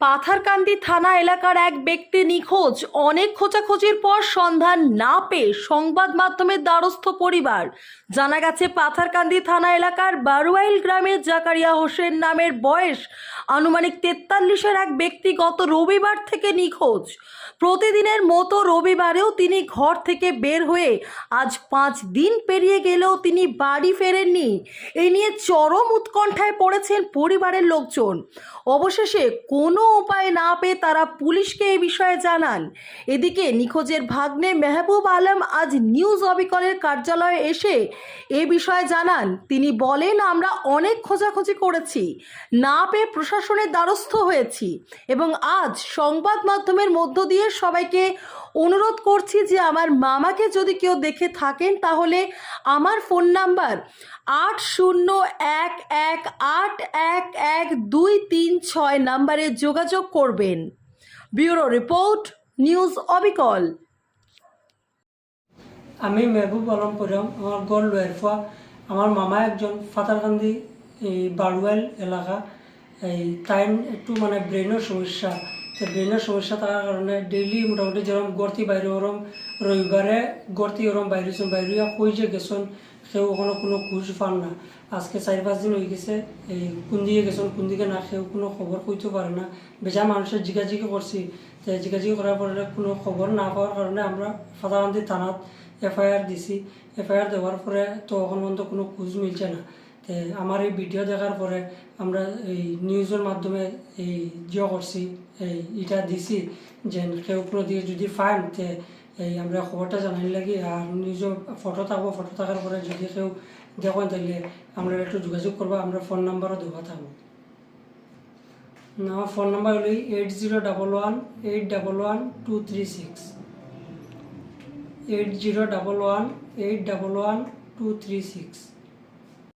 পাথারকান্দি থানা এলাকার এক ব্যক্তি নিখোঁজ। অনেক খোঁজাখোঁজির পর সন্ধান না পেয়ে সংবাদ মাধ্যমের দ্বারস্থ পরিবার। জানা গেছে, পাথারকান্দি থানা এলাকার বারুয়াইল গ্রামের জাকারিয়া হোসেন নামের বয়স আনুমানিক তেতাল্লিশের এক ব্যক্তি গত রবিবার থেকে নিখোঁজ। প্রতিদিনের মতো রবিবারেও তিনি ঘর থেকে বের হয়ে আজ পাঁচ দিন পেরিয়ে গেলেও তিনি বাড়ি ফেরেননি। এই নিয়ে চরম উৎকণ্ঠায় পড়েছেন পরিবারের লোকজন। অবশেষে কোনো উপায় না পেয়ে তারা পুলিশকে এই বিষয়ে জানান। এদিকে নিখোঁজের ভাগ্নে মেহবুব আলম আজ নিউজ অবিকলের কার্যালয়ে এসে এ বিষয়ে জানান, তিনি বলেন, আমরা অনেক খোঁজাখুঁজি করেছি। না পেয়ে প্রশাসনের দ্বারস্থ হয়েছি এবং আজ সংবাদ মাধ্যমের মধ্য দিয়ে সবাইকে অনুরোধ করছি যে আমার মামাকে যদি কেউ দেখে থাকেন, তাহলে আমার ফোন নাম্বার আট শূন্য এক এক আট এক এক দুই তিন ছয় নাম্বারে যোগাযোগ করবেন। ব্যুরো রিপোর্ট, নিউজ অবিকল। আমি মেহবুব আলম পরিয়াম আমার গড় লোয়ারফা। আমার মামা একজন ফাতারকান্দি, এই বারুয়াল এলাকা। এই টাইম একটু মানে ব্রেনের সমস্যা। তো ব্রেনের সমস্যা থাকার কারণে ডেইলি মোটামুটি যেরকম গড়তি বাইরে ওরম রবিবারে গড়তি ওরম বাইরেছেন বাইরে কই যে গেছেন, সেও ওখানে কোনো খোঁজ পান না। আজকে চারি পাঁচ দিন হয়ে গেছে, এই কোন দিকে গেছেন কোন দিকে না, সেও কোনো খবর কইতে পারে না। বেজা মানুষের জিজ্ঞাজিজ্ঞি করছি তো জিজ্ঞাজিজ্ঞি করার পরে কোনো খবর না পাওয়ার কারণে আমরা ফাতাকান্দি থানাত এফআইআর দিছি। এফআইআর দেওয়ার পরে তো এখন পর্যন্ত কোনো খোঁজ মিলছে না। আমার এই ভিডিও দেখার পরে আমরা এই নিউজের মাধ্যমে এই জিও করছি, এই এটা দিছি, যে কেউ কোনো দিকে যদি ফাইন, তে এই আমরা খবরটা জানাই লাগি, আর নিউজের ফটো থাকব ফটো থাকার পরে যদি কেউ দেখেন তাহলে আমরা একটু যোগাযোগ করব, আমরা ফোন নাম্বারও দেওয়া থাকব আমার ফোন নাম্বার হলো eight zero double one eight double one two three six eight zero double one eight double one two three six